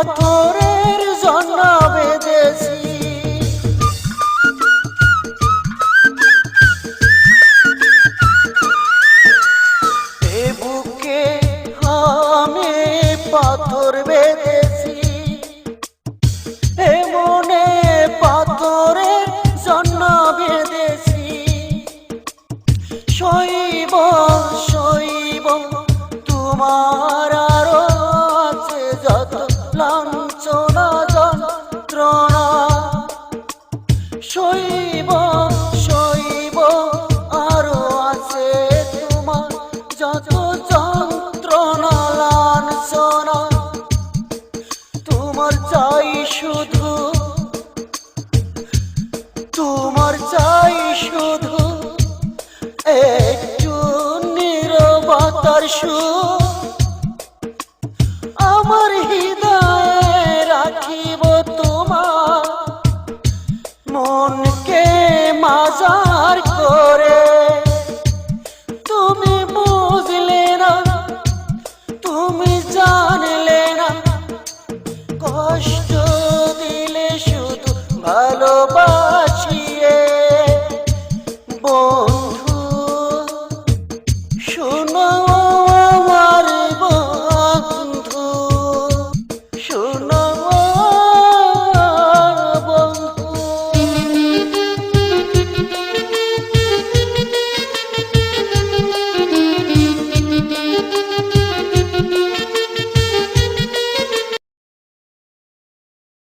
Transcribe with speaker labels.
Speaker 1: পাথরের জন্য বেঁধেছি। বুকে আমি পাথর বেঁধেছি। মনে পাথরের জন্য বেঁধেছি। শৈব পরশু আমার হৃদয়ে রাখিব তোমার। মনকে মাজার করে তুমি বুঝলে না, তুমি জানলে না। কষ্ট দিলে শুধু ভালোবাসিয়ে বন্ধু, শুনো